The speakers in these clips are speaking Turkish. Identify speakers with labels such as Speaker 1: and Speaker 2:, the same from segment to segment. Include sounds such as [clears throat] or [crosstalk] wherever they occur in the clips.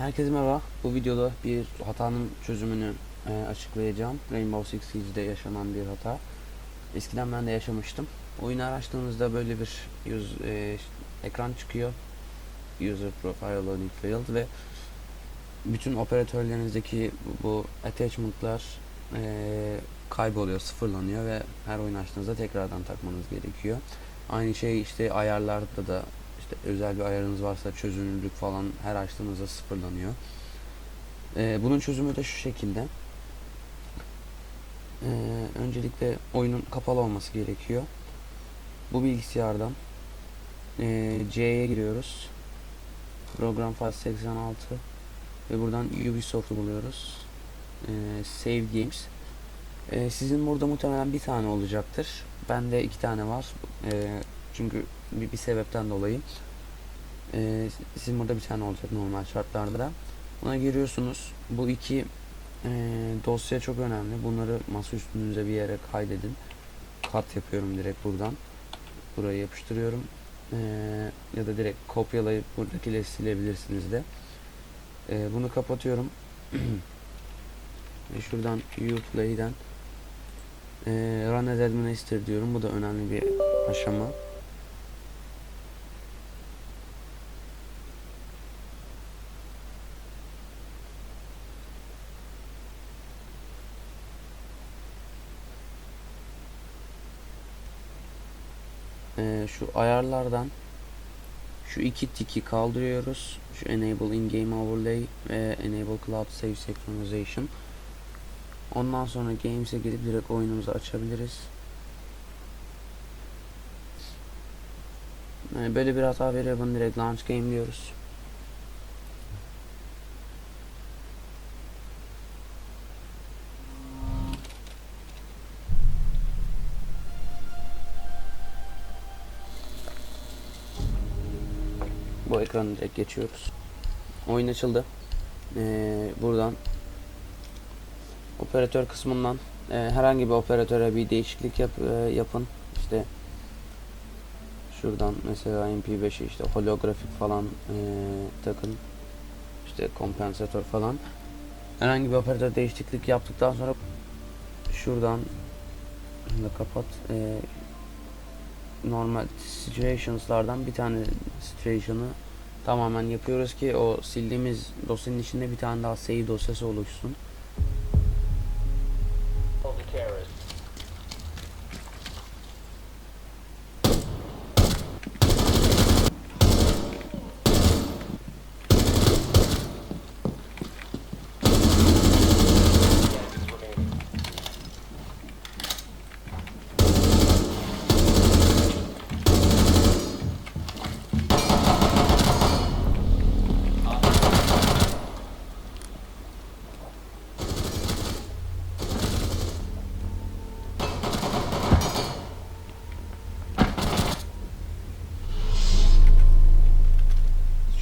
Speaker 1: Herkese merhaba. Bu videoda bir hatanın çözümünü e, açıklayacağım. Rainbow Six Siege'de yaşanan bir hata. Eskiden ben de yaşamıştım. Oyunu araştırdığınızda böyle bir yüz, e, ekran çıkıyor. User Profile Loading Failed ve bütün operatörlerinizdeki bu attachment'lar e, kayboluyor, sıfırlanıyor ve her oyun açtığınızda tekrardan takmanız gerekiyor. Aynı şey işte ayarlarda da işte özel bir ayarınız varsa çözünürlük falan her açtığınızda sıfırlanıyor. Ee, bunun çözümü de şu şekilde. Ee, öncelikle oyunun kapalı olması gerekiyor. Bu bilgisayardan ee, C'ye giriyoruz. Program File 86 ve buradan Ubisoft'u buluyoruz. Ee, Save Games. Ee, sizin burada muhtemelen bir tane olacaktır. Bende iki tane var. Ee, çünkü bir, bir sebepten dolayı. Ee, sizin burada bir tane olacak normal şartlarda. Buna giriyorsunuz. Bu iki e, dosya çok önemli. Bunları masa üstünüze bir yere kaydedin. Kat yapıyorum direkt buradan. Buraya yapıştırıyorum. Ee, ya da direkt kopyalayıp buradakileri silebilirsiniz de. Ee, bunu kapatıyorum. [clears throat] Ve şuradan Uplay'den e, Run as Administrator diyorum. Bu da önemli bir aşama. Ee, şu ayarlardan şu iki tiki kaldırıyoruz. Şu Enable In-Game Overlay ve Enable Cloud Save Synchronization. Ondan sonra Games'e gelip direkt oyunumuzu açabiliriz. Yani böyle bir hata veriyor bunu direkt Launch Game diyoruz. Bu ekranı direkt geçiyoruz. Oyun açıldı. Ee, buradan operatör kısmından e, herhangi bir operatöre bir değişiklik yap, e, yapın. İşte şuradan mesela MP5'e işte holografik falan e, takın. İşte kompansatör falan. Herhangi bir operatör değişiklik yaptıktan sonra şuradan da kapat. E, normal situations'lardan bir tane situation'ı tamamen yapıyoruz ki o sildiğimiz dosyanın içinde bir tane daha save dosyası oluşsun.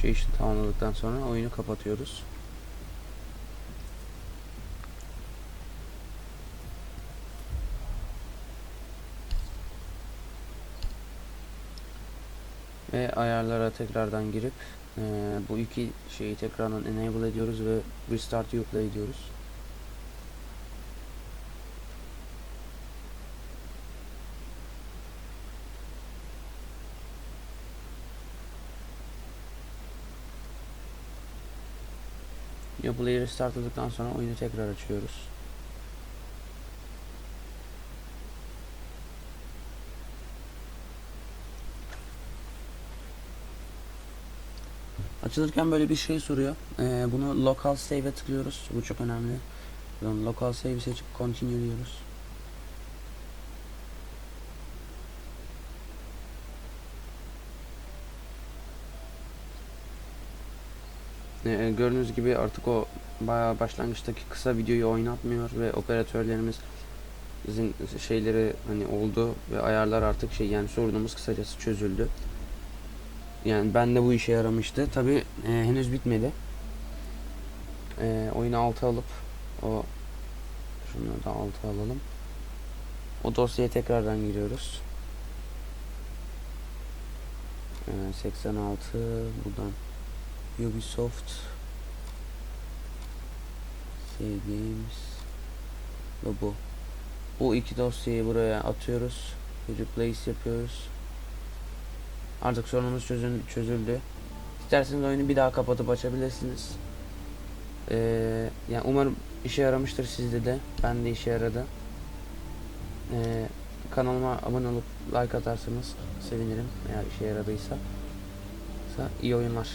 Speaker 1: Situation tamamladıktan sonra oyunu kapatıyoruz. Ve ayarlara tekrardan girip eee, bu iki şeyi tekrardan enable ediyoruz ve restart Uplay ediyoruz. Uplay'i restartladıktan sonra oyunu tekrar açıyoruz. Açılırken böyle bir şey soruyor. Ee, bunu local save'e tıklıyoruz. Bu çok önemli. Local save'i seçip continue diyoruz. Ee, gördüğünüz gibi artık o bayağı başlangıçtaki kısa videoyu oynatmıyor ve operatörlerimiz bizim şeyleri hani oldu ve ayarlar artık şey yani sorunumuz kısacası çözüldü. Yani ben de bu işe yaramıştı. Tabi henüz bitmedi. E, oyunu alta alıp o şunu da alta alalım. O dosyaya tekrardan giriyoruz. E, 86 buradan Ubisoft Games ve bu. Bu iki dosyayı buraya atıyoruz. Replace yapıyoruz. Artık sorunumuz çözün, çözüldü. İsterseniz oyunu bir daha kapatıp açabilirsiniz. Ee, yani umarım işe yaramıştır sizde de. Ben de işe yaradı. Ee, kanalıma abone olup like atarsanız sevinirim eğer işe yaradıysa. İyi oyunlar.